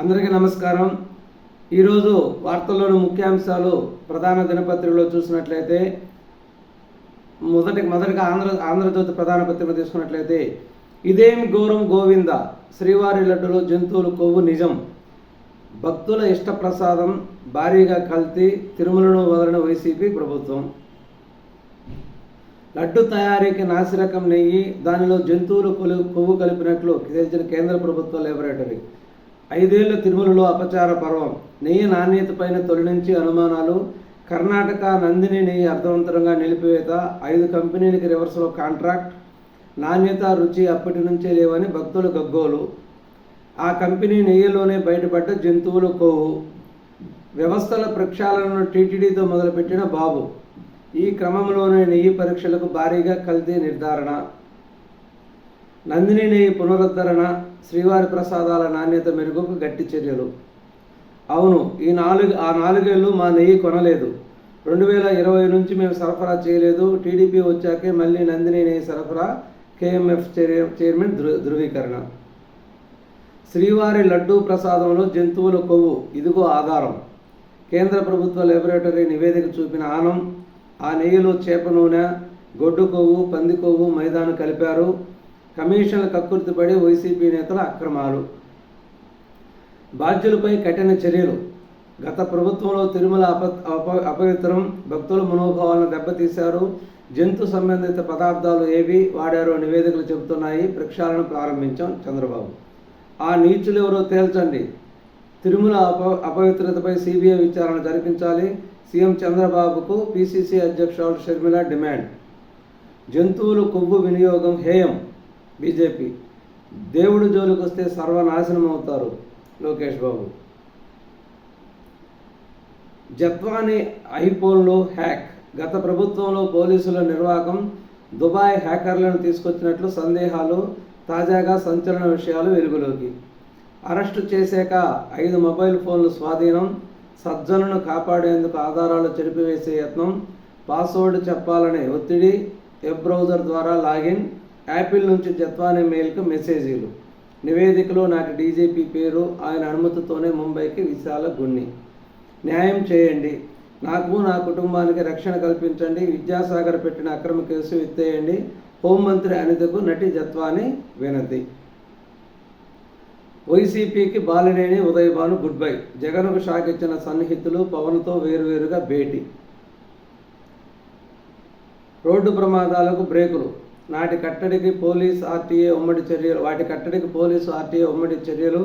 అందరికీ నమస్కారం. ఈరోజు వార్తల్లోని ముఖ్యాంశాలు ప్రధాన దినపత్రికలో చూసినట్లయితే మొదటి మొదటిగా ఆంధ్ర ఆంధ్రజ్యోతి ప్రధాన పత్రిక తీసుకున్నట్లయితే ఇదేం గౌరవం గోవింద శ్రీవారి లడ్డులో జంతువులు కొవ్వు నిజం. భక్తుల ఇష్టప్రసాదం భారీగా కల్తీ తిరుమలను వదలని వైసీపీ ప్రభుత్వం. లడ్డు తయారీకి నాసిరకం నెయ్యి దానిలో జంతువులు కొలు కొవ్వు కలిపినట్లు తెలిసిన కేంద్ర ప్రభుత్వ లేబొరేటరీ ఐదేళ్ళ తిరుమలలో అపచార పర్వం. నెయ్యి నాణ్యతపైన తొలి నుంచి అనుమానాలు. కర్ణాటక నందిని నెయ్యి అర్థవంతరంగా నిలిపివేత. ఐదు కంపెనీలకి రివర్స్లో కాంట్రాక్ట్ నాణ్యత రుచి అప్పటి నుంచే లేవని భక్తులు గగ్గోలు. ఆ కంపెనీ నెయ్యిలోనే బయటపడ్డ జంతువులు కొవ్వు వ్యవస్థల ప్రక్షాళనను టీటీడీతో మొదలుపెట్టిన బాబు. ఈ క్రమంలోనే నెయ్యి పరీక్షలకు భారీగా కల్తీ నిర్ధారణ. నందిని పునరుద్ధరణ శ్రీవారి ప్రసాదాల నాణ్యత మెరుగుకు గట్టి చర్యలు. అవును ఈ నాలుగు ఆ నాలుగేళ్ళు మా నెయ్యి కొనలేదు. రెండు వేల ఇరవై నుంచి మేము సరఫరా చేయలేదు. టీడీపీ వచ్చాకే మళ్ళీ నందిని నెయ్యి సరఫరా కేఎంఎఫ్ చైర్- చైర్మన్ ధృ ధృవీకరణ. శ్రీవారి లడ్డూ ప్రసాదంలో జంతువుల కొవ్వు ఇదిగో ఆధారం. కేంద్ర ప్రభుత్వ లాబొరేటరీ నివేదిక చూపిన ఆనం ఆ నెయ్యిలో చేప నూనె గొడ్డు కొవ్వు పంది కొవ్వు మైదాను కలిపారు. కమిషన్ల కక్కుర్తిపడి వైసీపీ నేతల అక్రమాలు. బాధ్యులపై కఠిన చర్యలు. గత ప్రభుత్వంలో తిరుమల అప అప అపవిత్రం భక్తుల మనోభావాలను దెబ్బతీశారు. జంతు సంబంధిత పదార్థాలు ఏవి వాడారో నివేదికలు చెబుతున్నాయి. ప్రక్షాళన ప్రారంభించాం చంద్రబాబు. ఆ నీచులు ఎవరో తేల్చండి. తిరుమల అప అపవిత్రతపై సిబిఐ విచారణ జరిపించాలి. సీఎం చంద్రబాబుకు పిసిసి అధ్యక్షురాలు షర్మిల డిమాండ్. జంతువులు కొవ్వు వినియోగం హేయం. బీజేపీ. దేవుడి జోలికి వస్తే సర్వనాశనం అవుతారు లోకేష్ బాబు. జత్వాని ఐఫోన్లో హ్యాక్. గత ప్రభుత్వంలో పోలీసుల నిర్వాహకం దుబాయ్ హ్యాకర్లను తీసుకొచ్చినట్లు సందేహాలు తాజాగా సంచలన విషయాలు వెలుగులోకి. అరెస్టు చేశాక ఐదు మొబైల్ ఫోన్లు స్వాధీనం. సజ్జలను కాపాడేందుకు ఆధారాలు చెరిపివేసే యత్నం. పాస్వర్డ్ చెప్పాలనే ఒత్తిడి. వెబ్ బ్రౌజర్ ద్వారా లాగిన్. యాపిల్ నుంచి జత్వాని మెయిల్కు మెసేజీలు. నివేదికలో నాటి డీజీపీ పేరు ఆయన అనుమతితోనే ముంబైకి విశాల గున్ని న్యాయం చేయండి. నాకు నా కుటుంబానికి రక్షణ కల్పించండి. విద్యాసాగర్ పెట్టిన అక్రమ కేసు ఎత్తేయండి. హోంమంత్రి అనితకు నటి జత్వాని వినతి. వైసీపీకి బాలినేని ఉదయభాను గుడ్ బై. జగన్కు షాక్ ఇచ్చిన సన్నిహితులు పవన్తో వేరువేరుగా భేటీ. రోడ్డు ప్రమాదాలకు బ్రేకులు. నాటి కట్టడికి పోలీస్ ఆర్టీఏ ఉమ్మడి చర్యలు వాటి కట్టడికి పోలీసు ఆర్టీఏ ఉమ్మడి చర్యలు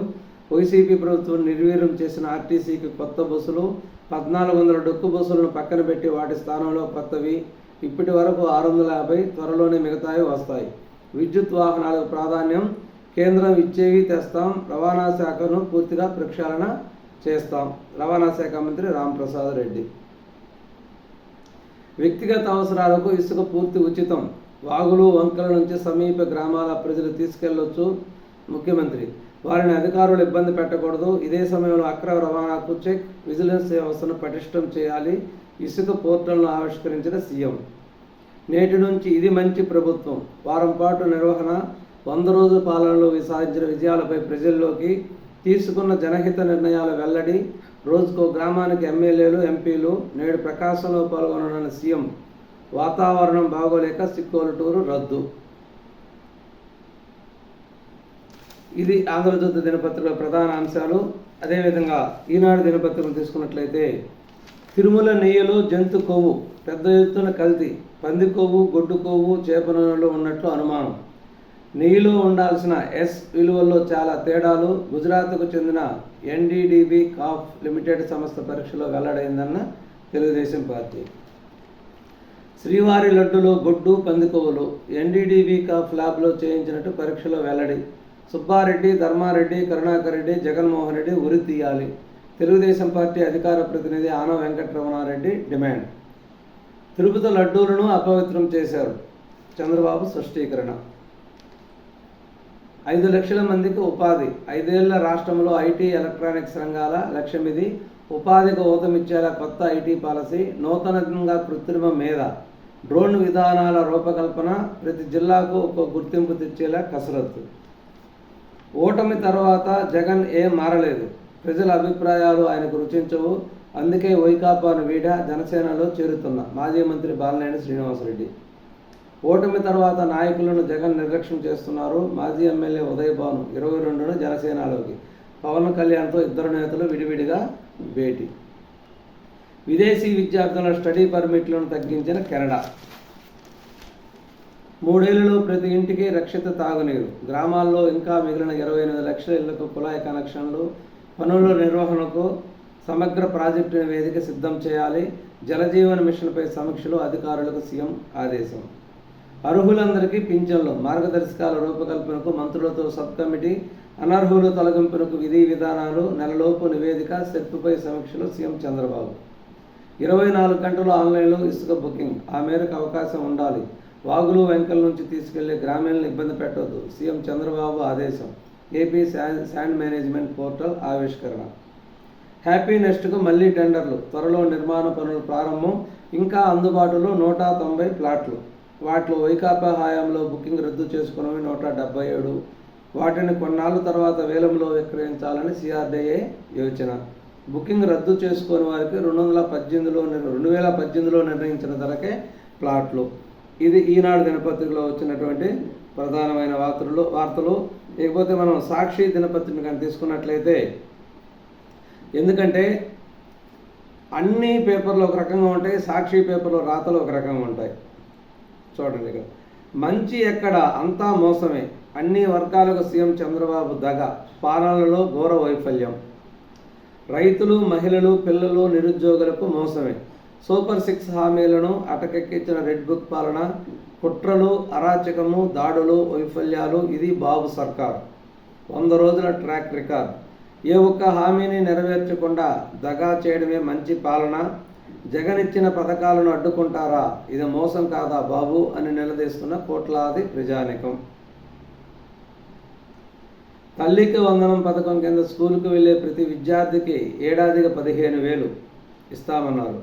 వైసీపీ ప్రభుత్వం నిర్వీర్యం చేసిన ఆర్టీసీకి కొత్త బస్సులు పద్నాలుగు వందల డొక్కు బస్సులను పక్కన పెట్టి వాటి స్థానంలో కొత్తవి. ఇప్పటి వరకు ఆరు వందల యాభై త్వరలోనే మిగతావి వస్తాయి. విద్యుత్ వాహనాలకు ప్రాధాన్యం కేంద్రం ఇచ్చేవి తెస్తాం రవాణా శాఖను పూర్తిగా ప్రక్షాళన చేస్తాం. రవాణా శాఖ మంత్రి రాంప్రసాద్ రెడ్డి. వ్యక్తిగత అవసరాలకు ఇసుక పూర్తి ఉచితం. వాగులు వంకల నుంచి సమీప గ్రామాల ప్రజలు తీసుకెళ్ళొచ్చు. ముఖ్యమంత్రి వారిని అధికారులు ఇబ్బంది పెట్టకూడదు. ఇదే సమయంలో అక్రమ రవాణాకు చెక్ విజిలెన్స్ వ్యవస్థను పటిష్టం చేయాలి. ఇసుక పోర్టల్ను ఆవిష్కరించిన సీఎం. నేటి నుంచి ఇది మంచి ప్రభుత్వం. వారం పాటు నిర్వహణ వంద రోజుల పాలనలో సాధించిన విజయాలపై ప్రజల్లోకి తీసుకున్న జనహిత నిర్ణయాల వెల్లడి రోజుకో గ్రామానికి ఎమ్మెల్యేలు ఎంపీలు నేడు ప్రకాశంలో పాల్గొననున్న సీఎం వాతావరణం బాగోలేక సిక్కోలు టూరు రద్దు. ఇది ఆంధ్రజ్యోతి దినపత్రికల ప్రధాన అంశాలు. అదేవిధంగా ఈనాడు దినపత్రికను తీసుకున్నట్లయితే తిరుమల నెయ్యిలో జంతు కొవ్వు పెద్ద ఎత్తున కల్తీ పంది కొవ్వు గొడ్డు కొవ్వు చేప నూనెలో ఉన్నట్లు అనుమానం. నెయ్యిలో ఉండాల్సిన ఎస్ విలువల్లో చాలా తేడాలు. గుజరాత్కు చెందిన ఎన్డీడీబీ కాఫ్ లిమిటెడ్ సంస్థ పరీక్షలో వెల్లడైందన్న తెలుగుదేశం పార్టీ. శ్రీవారి లడ్డులో గొడ్డు కందికొవ్వులు ఎన్డీడీబీ కాఫ్ ల్యాబ్లో చేయించినట్టు పరీక్షలో వెల్లడి. సుబ్బారెడ్డి ధర్మారెడ్డి కరుణాకర్ రెడ్డి జగన్మోహన్ రెడ్డి ఉరి తీయాలి. తెలుగుదేశం పార్టీ అధికార ప్రతినిధి ఆన వెంకటరమణారెడ్డి డిమాండ్. తిరుపతి లడ్డూలను అపవిత్రం చేశారు. చంద్రబాబు స్పష్టీకరణ. ఐదు లక్షల మందికి ఉపాధి. ఐదేళ్ళ రాష్ట్రంలో ఐటీ ఎలక్ట్రానిక్స్ రంగాల లక్ష్యం ఇది ఉపాధికి ఊతమిచ్చేలా కొత్త ఐటీ పాలసీ. నూతనంగా కృత్రిమ మేధ. డ్రోన్ విధానాల రూపకల్పన ప్రతి జిల్లాకు ఒక గుర్తింపు తెచ్చేలా కసరత్తు. ఓటమి తర్వాత జగన్ ఏం మారలేదు. ప్రజల అభిప్రాయాలు ఆయనకు రుచించవు. అందుకే వైకాపాను వీడ జనసేనలో చేరుతున్న మాజీ మంత్రి బాలనేని శ్రీనివాసరెడ్డి. ఓటమి తర్వాత నాయకులను జగన్ నిర్లక్ష్యం చేస్తున్నారు. మాజీ ఎమ్మెల్యే ఉదయభాను. ఇరవై రెండున జనసేనలోకి. పవన్ కళ్యాణ్తో ఇద్దరు నేతలు విడివిడిగా భేటీ. విదేశీ విద్యార్థుల స్టడీ పర్మిట్లను తగ్గించిన కెనడా. మూడేళ్ళలో ప్రతి ఇంటికి రక్షిత తాగునీరు. గ్రామాల్లో ఇంకా మిగిలిన ఇరవై ఎనిమిది లక్షల ఇళ్ళకు కుళాయి కనెక్షన్లు పనుల నిర్వహణకు సమగ్ర ప్రాజెక్టు నివేదిక సిద్ధం చేయాలి. జలజీవన మిషన్పై సమీక్షలు అధికారులకు సీఎం ఆదేశం. అర్హులందరికీ పింఛన్లు మార్గదర్శకాల రూపకల్పనకు మంత్రులతో సబ్ కమిటీ అనర్హుల తొలగింపునకు విధి విధానాలు నెలలోపు నివేదిక సెట్పై సమీక్షలు సీఎం చంద్రబాబు. ఇరవై నాలుగు గంటలు ఆన్లైన్లో ఇసుక బుకింగ్. ఆ మేరకు అవకాశం ఉండాలి. వాగులు వెంకల నుంచి తీసుకెళ్ళే గ్రామీణులను ఇబ్బంది పెట్టవద్దు. సీఎం చంద్రబాబు ఆదేశం. AP sand sand management portal ఆవిష్కరణ. హ్యాపీ నెస్ట్కు మళ్ళీ టెండర్లు. త్వరలో నిర్మాణ పనులు ప్రారంభం. ఇంకా అందుబాటులో నూట తొంభై ప్లాట్లు. వాటిలో వైకాపా హయాంలో బుకింగ్ రద్దు చేసుకున్నవి నూట డెబ్బై ఏడు. వాటిని కొన్నాళ్ళ తర్వాత వేలంలో విక్రయించాలని సిఆర్డీఏ యోచన. బుకింగ్ రద్దు చేసుకుని వారికి రెండు వందల పద్దెనిమిదిలో రెండు వేల పద్దెనిమిదిలో నిర్ణయించిన ధరకే ప్లాట్లు. ఇది ఈనాడు దినపత్రికలో వచ్చినటువంటి ప్రధానమైన వార్తలు వార్తలు. ఇకపోతే మనం సాక్షి దినపత్రికను కానీ తీసుకున్నట్లయితే ఎందుకంటే అన్ని పేపర్లు ఒక రకంగా ఉంటాయి సాక్షి పేపర్లో రాతలు ఒక రకంగా ఉంటాయి. చూడండి ఇక్కడ. మంచి ఎక్కడ అంతా మోసమే. అన్ని వర్గాలకు సీఎం చంద్రబాబు దగ. పాలనలో ఘోర వైఫల్యం. రైతులు మహిళలు పిల్లలు నిరుద్యోగులకు మోసమే. సూపర్ సిక్స్ హామీలను అటకెక్కించిన రెడ్ బుక్ పాలన కుట్రలు అరాచకము దాడులు వైఫల్యాలు ఇది బాబు సర్కార్. వంద రోజుల ట్రాక్ రికార్డ్. ఏ ఒక్క హామీని నెరవేర్చకుండా దగా చేయడమే మంచి పాలన. జగన్ ఇచ్చిన పథకాలను అడ్డుకుంటారా? ఇది మోసం కాదా బాబు? అని నిలదీస్తున్న కోట్లాది ప్రజానికం. తల్లికి వందనం పథకం కింద స్కూలుకు వెళ్ళే ప్రతి విద్యార్థికి ఏడాదికి పదిహేను వేలు ఇస్తామన్నారు.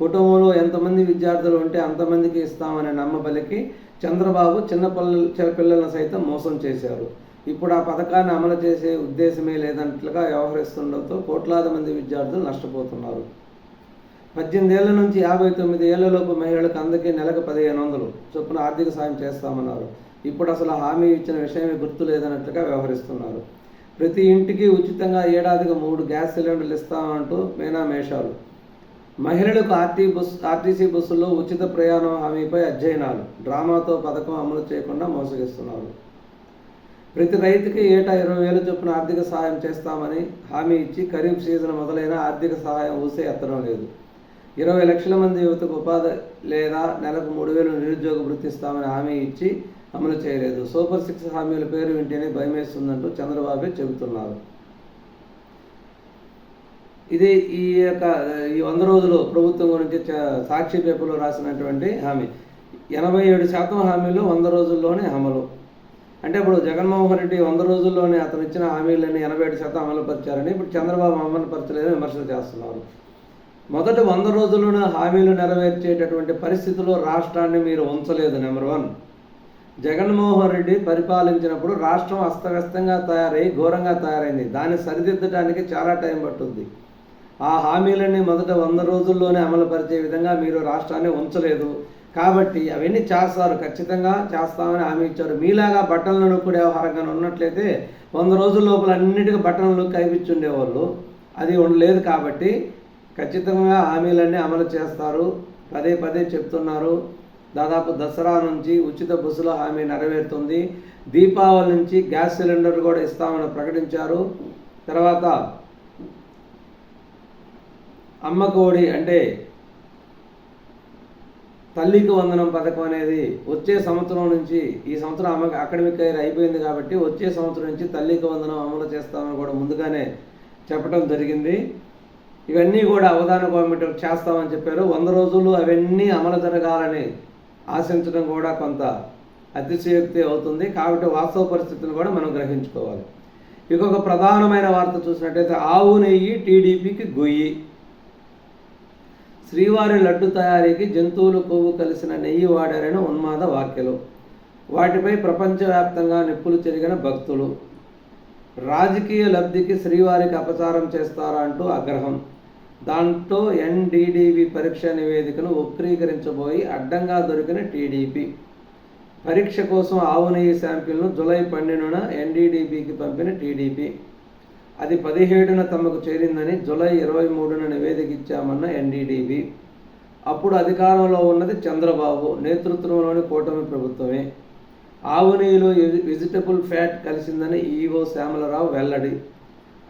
కుటుంబంలో ఎంతమంది విద్యార్థులు ఉంటే అంతమందికి ఇస్తామనే నమ్మబలికి చంద్రబాబు చిన్న పిల్ల పిల్లలను సైతం మోసం చేశారు. ఇప్పుడు ఆ పథకాన్ని అమలు చేసే ఉద్దేశమే లేదన్నట్లుగా వ్యవహరిస్తుండటంతో కోట్లాది మంది విద్యార్థులు నష్టపోతున్నారు. పద్దెనిమిదేళ్ళ నుంచి యాభై తొమ్మిది ఏళ్ళలోపు మహిళలకు అందరికీ నెలకు పదిహేను వందలు చొప్పున ఆర్థిక సాయం చేస్తామన్నారు. ఇప్పుడు అసలు హామీ ఇచ్చిన విషయమే గుర్తు లేదన్నట్లుగా వ్యవహరిస్తున్నారు. ప్రతి ఇంటికి ఉచితంగా ఏడాదికి మూడు గ్యాస్ సిలిండర్లు ఇస్తామంటూ మేనామేషాలు మహిళలకు ఆర్టీ బస్ ఆర్టీసీ బస్సుల్లో ఉచిత ప్రయాణం హామీపై అధ్యయనాలు. డ్రామాతో పథకం అమలు చేయకుండా మోసగిస్తున్నారు. ప్రతి రైతుకి ఏటా ఇరవై వేల చొప్పున ఆర్థిక సహాయం చేస్తామని హామీ ఇచ్చి ఖరీఫ్ సీజన్ మొదలైన ఆర్థిక సహాయం ఊసే ఎత్తడం లేదు. ఇరవై లక్షల మంది యువతకు ఉపాధి లేదా నెలకు మూడు వేలు నిరుద్యోగ వృత్తిస్తామని హామీ ఇచ్చి అమలు చేయలేదు. సూపర్ సిక్స్ హామీల పేరు వింటేనే భయమేస్తుందంటూ చంద్రబాబే చెబుతున్నారు. ఇది ఈ యొక్క ఈ వంద రోజులు ప్రభుత్వం గురించి సాక్షి పేపర్లో రాసినటువంటి హామీ. ఎనభై ఏడు శాతం హామీలు వంద రోజుల్లోనే అమలు. అంటే ఇప్పుడు జగన్మోహన్ రెడ్డి వంద రోజుల్లోనే అతను ఇచ్చిన హామీలని ఎనభై ఏడు శాతం అమలుపరిచారని ఇప్పుడు చంద్రబాబు అమలు పరచలేదని విమర్శలు చేస్తున్నారు. మొదటి వంద రోజుల్లోనే హామీలు నెరవేర్చేటటువంటి పరిస్థితిలో రాష్ట్రాన్ని మీరు ఉంచలేదు నెంబర్ వన్. జగన్మోహన్ రెడ్డి పరిపాలించినప్పుడు రాష్ట్రం అస్తవ్యస్తంగా తయారై ఘోరంగా తయారైంది. దాన్ని సరిదిద్దడానికి చాలా టైం పట్టుద్ది ఆ హామీలన్నీ మొదట వంద రోజుల్లోనే అమలు పరిచే విధంగా మీరు రాష్ట్రాన్ని ఉంచలేదు. కాబట్టి అవన్నీ చేస్తారు. ఖచ్చితంగా చేస్తామని హామీ ఇచ్చారు. మీలాగా బట్టలను నొక్కుడే వ్యవహారంగా ఉన్నట్లయితే వంద రోజుల లోపల అన్నిటికీ బట్టలను నొక్కి కనిపించుండేవాళ్ళు అది ఉండలేదు కాబట్టి ఖచ్చితంగా హామీలన్నీ అమలు చేస్తారు. పదే పదే చెప్తున్నారు. దాదాపు దసరా నుంచి ఉచిత బస్సుల హామీ నెరవేరుతుంది. దీపావళి నుంచి గ్యాస్ సిలిండర్లు కూడా ఇస్తామని ప్రకటించారు. తర్వాత అమ్మకోడి అంటే తల్లికి వందనం పథకం అనేది వచ్చే సంవత్సరం నుంచి ఈ సంవత్సరం అమ్మ అకాడమిక్ ఇయర్ అయిపోయింది కాబట్టి వచ్చే సంవత్సరం నుంచి తల్లికి వందనం అమలు చేస్తామని కూడా ముందుగానే చెప్పడం జరిగింది. ఇవన్నీ కూడా అవధాన గవర్నమెంట్ చేస్తామని చెప్పారు. వంద రోజులు అవన్నీ అమలు జరగాలని ఆశించడం కూడా కొంత అతిశయోక్తి అవుతుంది. కాబట్టి వాస్తవ పరిస్థితులు కూడా మనం గ్రహించుకోవాలి. ఇంకొక ప్రధానమైన వార్త చూసినట్టయితే ఆవు నెయ్యి టీడీపీకి గొయ్యి. శ్రీవారి లడ్డు తయారీకి జంతువులు కొవ్వు కలిసిన నెయ్యి వాడారని ఉన్మాద వాక్యలు వాటిపై ప్రపంచవ్యాప్తంగా నిప్పులు చెరిగిన భక్తులు. రాజకీయ లబ్ధికి శ్రీవారికి అపచారం చేస్తారా అంటూ ఆగ్రహం. దాంతో ఎన్డీడీబీ పరీక్ష నివేదికను వక్రీకరించబోయి అడ్డంగా దొరికిన టీడీపీ పరీక్ష కోసం ఆవు నెయ్యి శాంపిల్ను జులై పన్నెండున ఎన్డీడీబీకి పంపిన టీడీపీ అది పదిహేడున తమకు చేరిందని జులై ఇరవై మూడున నివేదిక ఇచ్చామన్న ఎన్డీడీబీ అప్పుడు అధికారంలో ఉన్నది చంద్రబాబు నేతృత్వంలోని కూటమి ప్రభుత్వమే. ఆవు నెయ్యిలో వెజిటబుల్ ఫ్యాట్ కలిసిందని ఈవో శ్యామలరావు వెల్లడి.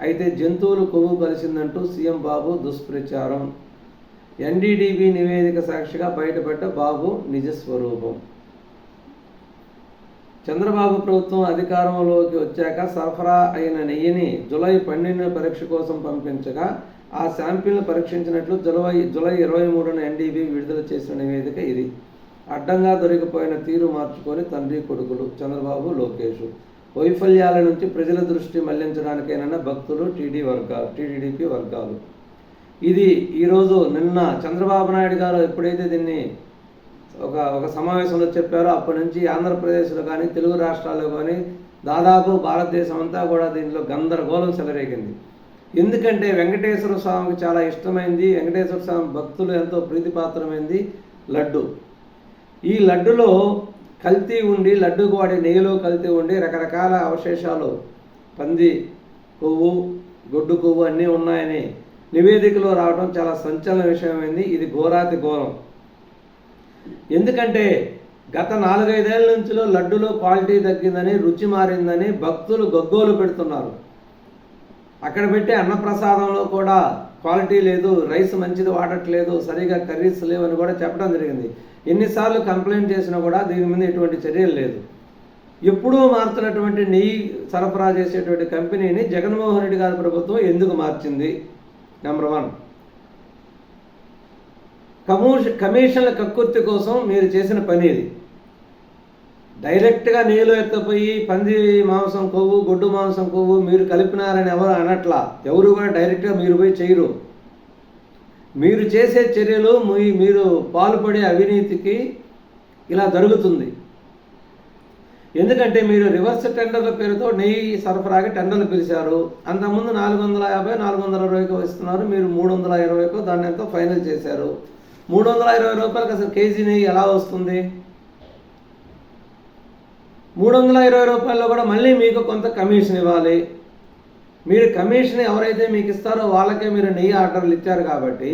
అయితే జంతువులు కొవ్వు కలిసిందంటూ సీఎం బాబు దుష్ప్రచారం. ఎన్డీడీబీ నివేదిక సాక్షిగా బయటపడ్డ బాబు నిజస్వరూపం. చంద్రబాబు ప్రభుత్వం అధికారంలోకి వచ్చాక సరఫరా అయిన నెయ్యిని జులై పన్నెండున పరీక్ష కోసం పంపించగా ఆ శాంపిల్ను పరీక్షించినట్లు జులై జులై ఇరవై మూడున ఎన్డీబీ విడుదల చేసిన నివేదిక ఇది. అడ్డంగా దొరికిపోయిన తీరు మార్చుకొని తండ్రి కొడుకులు చంద్రబాబు లోకేష్. వైఫల్యాల నుంచి ప్రజల దృష్టి మళ్ళించడానికైనా భక్తులు టీడీ వర్గాలు టీడీడీపీ వర్గాలు. ఇది ఈరోజు నిన్న చంద్రబాబు నాయుడు గారు ఎప్పుడైతే దీన్ని ఒక ఒక సమావేశంలో చెప్పారో అప్పటి నుంచి ఆంధ్రప్రదేశ్లో కానీ తెలుగు రాష్ట్రాల్లో కానీ దాదాపు భారతదేశం అంతా కూడా దీంట్లో గందరగోళం చెలరేగింది. ఎందుకంటే వెంకటేశ్వర స్వామికి చాలా ఇష్టమైంది వెంకటేశ్వర స్వామి భక్తులు ఎంతో ప్రీతిపాత్రమైంది లడ్డు. ఈ లడ్డులో కల్తీ ఉండి లడ్డుకు వాడే నెయ్యిలో కల్తీ ఉండి రకరకాల అవశేషాలు పంది కొవ్వు గొడ్డు కొవ్వు అన్నీ ఉన్నాయని నివేదికలో రావడం చాలా సంచలన విషయమైంది. ఇది ఘోరాతి ఘోరం. ఎందుకంటే గత నాలుగైదేళ్ళ నుంచిలో లడ్డులో క్వాలిటీ తగ్గిందని రుచి మారిందని భక్తులు గగ్గోలు పెడుతున్నారు. అక్కడ పెట్టే అన్నప్రసాదంలో కూడా క్వాలిటీ లేదు రైస్ మంచిది వాడట్లేదు సరిగా కర్రీస్ లేవని కూడా చెప్పడం జరిగింది. ఎన్నిసార్లు కంప్లైంట్ చేసినా కూడా దీని మీద ఎటువంటి చర్యలు లేదు. ఎప్పుడూ మారుతున్నటువంటి నెయ్యి సరఫరా చేసేటువంటి కంపెనీని జగన్మోహన్ రెడ్డి గారి ప్రభుత్వం ఎందుకు మార్చింది? నెంబర్ వన్ కమోష కమిషన్ల కక్కుర్తి కోసం మీరు చేసిన పని ఇది. డైరెక్ట్గా నీళ్ళు ఎత్తపోయి పంది మాంసం కొవ్వు గొడ్డు మాంసం కొవ్వు మీరు కలిపినారని ఎవరు అనట్లా? ఎవరు కూడా డైరెక్ట్గా మీరు పోయి చేయరు. మీరు చేసే చర్యలు మీ మీరు పాల్పడే అవినీతికి ఇలా జరుగుతుంది. ఎందుకంటే మీరు రివర్స్ టెండర్ల పేరుతో నెయ్యి సరఫరాకి టెండర్లు పిలిచారు. అంతకుముందు నాలుగు వందల యాభై నాలుగు వందల ఇరవైకి ఇస్తున్నారు. మీరు మూడు వందల ఇరవైకో దాన్ని ఎంతో ఫైనల్ చేశారు. మూడు వందల ఇరవై రూపాయలకి అసలు కేజీ నెయ్యి ఎలా వస్తుంది? మూడు వందల ఇరవై రూపాయల్లో కూడా మళ్ళీ మీకు కొంత కమిషన్ ఇవ్వాలి. మీరు కమిషన్ ఎవరైతే మీకు ఇస్తారో వాళ్ళకే మీరు నెయ్యి ఆర్డర్లు ఇచ్చారు కాబట్టి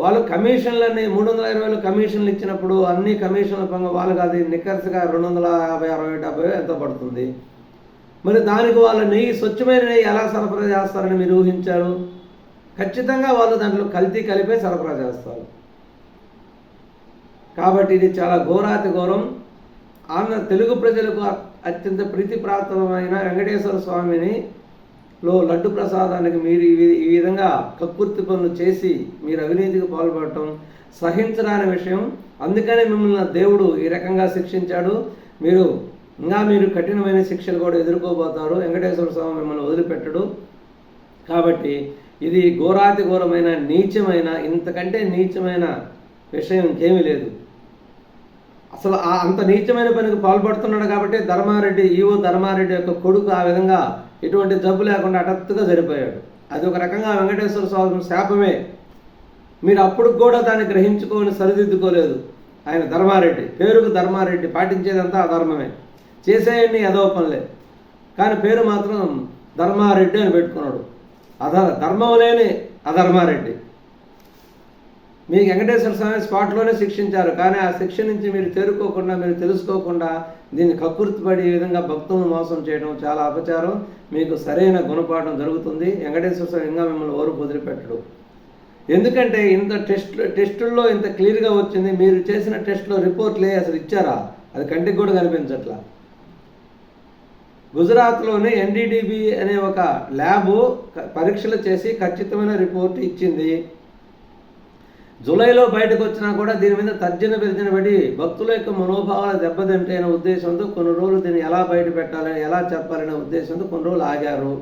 వాళ్ళు కమిషన్లన్నీ మూడు వందల ఇరవైలో కమిషన్లు ఇచ్చినప్పుడు అన్ని కమిషన్ల పరంగా వాళ్ళకి అది నిక్కర్స్గా రెండు వందల యాభై అరవై డెబ్బై ఎంత పడుతుంది. మరి దానికి వాళ్ళ నెయ్యి స్వచ్ఛమైన నెయ్యి ఎలా సరఫరా చేస్తారని మీరు ఊహించారు? ఖచ్చితంగా వాళ్ళు దాంట్లో కల్తీ కలిపే సరఫరా చేస్తారు. కాబట్టి ఇది చాలా ఘోరాతి ఘోరం. ఆంధ్ర తెలుగు ప్రజలకు అత్యంత ప్రీతిప్రాప్తమైన వెంకటేశ్వర స్వామిని లో లడ్డు ప్రసాదానికి మీరు ఈ- విధంగా కక్కుర్తి పనులు చేసి మీరు అవినీతికి పాల్పడటం సహించరాని విషయం. అందుకనే మిమ్మల్ని దేవుడు ఈ రకంగా శిక్షించాడు. మీరు ఇంకా మీరు కఠినమైన శిక్షలు కూడా ఎదుర్కోబోతారు. వెంకటేశ్వర స్వామి మిమ్మల్ని వదిలిపెట్టడు. కాబట్టి ఇది ఘోరాతి ఘోరమైన నీచమైన ఇంతకంటే నీచమైన విషయం ఇంకేమీ లేదు. అసలు ఆ అంత నీచమైన పనికి పాల్పడుతున్నాడు కాబట్టి ధర్మారెడ్డి ఈవో ధర్మారెడ్డి యొక్క కొడుకు ఆ విధంగా ఎటువంటి జబ్బు లేకుండా హఠాత్తుగా సరిపోయాడు. అది ఒక రకంగా వెంకటేశ్వర స్వామి శాపమే. మీరు అప్పుడు కూడా దాన్ని గ్రహించుకొని సరిదిద్దుకోలేదు. ఆయన ధర్మారెడ్డి పేరుకు ధర్మారెడ్డి పాటించేదంతా అధర్మమే. చేసేయన్ని అదో పనులే. కానీ పేరు మాత్రం ధర్మారెడ్డి అని పెట్టుకున్నాడు. అధ ధర్మం లేని అధర్మారెడ్డి. మీకు వెంకటేశ్వర స్వామి స్పాట్లోనే శిక్షించారు. కానీ ఆ శిక్ష నుంచి మీరు చేరుకోకుండా మీరు తెలుసుకోకుండా దీన్ని కక్కుర్తిపడి ఈ విధంగా భక్తులను మోసం చేయడం చాలా అపచారం. మీకు సరైన గుణపాఠం జరుగుతుంది. వెంకటేశ్వర స్వామి ఇంకా మిమ్మల్ని ఓరు వదిలిపెట్టడు. ఎందుకంటే ఇంత టెస్ట్ టెస్టుల్లో ఇంత క్లియర్గా వచ్చింది. మీరు చేసిన టెస్ట్లో రిపోర్ట్లే అసలు ఇచ్చారా? అది కంటికి కూడా కనిపించట్లా. గుజరాత్లోని ఎన్డీడీబీ అనే ఒక ల్యాబ్ పరీక్షలు చేసి ఖచ్చితమైన రిపోర్ట్ ఇచ్చింది. జూలైలో బయటకు వచ్చినా కూడా దీని మీద తర్జన పెర్జన పడి భక్తుల యొక్క మనోభావాలు దెబ్బతింటే అనే ఉద్దేశంతో కొన్ని రోజులు దీన్ని ఎలా బయట పెట్టాలని ఎలా చెప్పాలనే ఉద్దేశంతో కొన్ని రోజులు ఆగారు.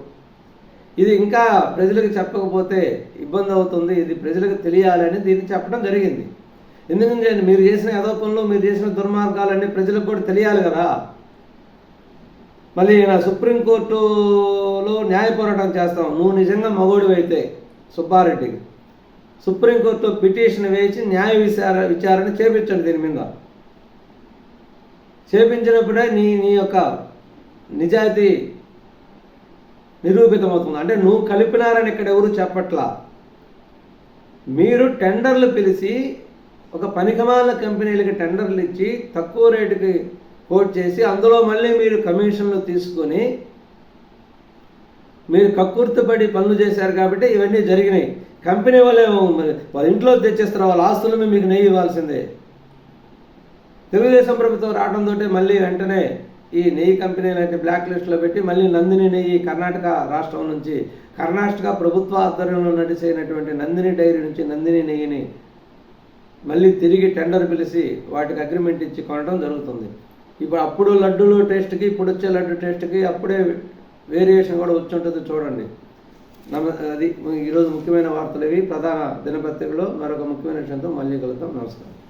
ఇది ఇంకా ప్రజలకు చెప్పకపోతే ఇబ్బంది అవుతుంది ఇది ప్రజలకు తెలియాలని దీన్ని చెప్పడం జరిగింది. ఎందుకంటే మీరు చేసిన ఏదో పనులు మీరు చేసిన దుర్మార్గాలన్నీ ప్రజలకు కూడా తెలియాలి కదా. మళ్ళీ నా సుప్రీంకోర్టులో కోర్టులో న్యాయ పోరాటం చేస్తాం నువ్వు నిజంగా మగోడివి అయితే సుప్రీంకోర్టు పిటిషన్ వేసి న్యాయ విచార విచారణ చేపించండి దీని మీద. చేపించినప్పుడే నీ నీ యొక్క నిజాయితీ నిరూపితమవుతుంది. అంటే నువ్వు కలిపినారని ఇక్కడ ఎవరు చెప్పట్లా? మీరు టెండర్లు పిలిచి ఒక పనికమాల కంపెనీలకి టెండర్లు ఇచ్చి తక్కువ రేటుకి కోట్ చేసి అందులో మళ్ళీ మీరు కమిషన్లు తీసుకొని మీరు కక్కుర్తిపడి పనులు చేశారు కాబట్టి ఇవన్నీ జరిగినాయి. కంపెనీ వాళ్ళే మరి వాళ్ళ ఇంట్లో తెచ్చేస్తారు వాళ్ళ ఆస్తులను మీకు నెయ్యి ఇవ్వాల్సిందే. తెలుగుదేశం ప్రభుత్వం రావడంతో మళ్ళీ వెంటనే ఈ నెయ్యి కంపెనీ లాంటి బ్లాక్ లిస్ట్లో పెట్టి మళ్ళీ నందిని నెయ్యి కర్ణాటక రాష్ట్రం నుంచి కర్ణాటక ప్రభుత్వ ఆధ్వర్యంలో నడిచేనటువంటి నందిని డైరీ నుంచి నందిని నెయ్యిని మళ్ళీ తిరిగి టెండర్ పిలిచి వాటికి అగ్రిమెంట్ ఇచ్చి కొనడం జరుగుతుంది. ఇప్పుడు అప్పుడు లడ్డూలు టేస్ట్కి ఇప్పుడు వచ్చే లడ్డు టేస్ట్కి అప్పుడే వేరియేషన్ కూడా వచ్చి ఉంటుంది చూడండి. నమ అది ఈరోజు ముఖ్యమైన వార్తలు ఇవి. ప్రధాన దినపత్రికలో మరొక ముఖ్యమైన విషయంతో మళ్ళీ కలుద్దాం. నమస్కారం.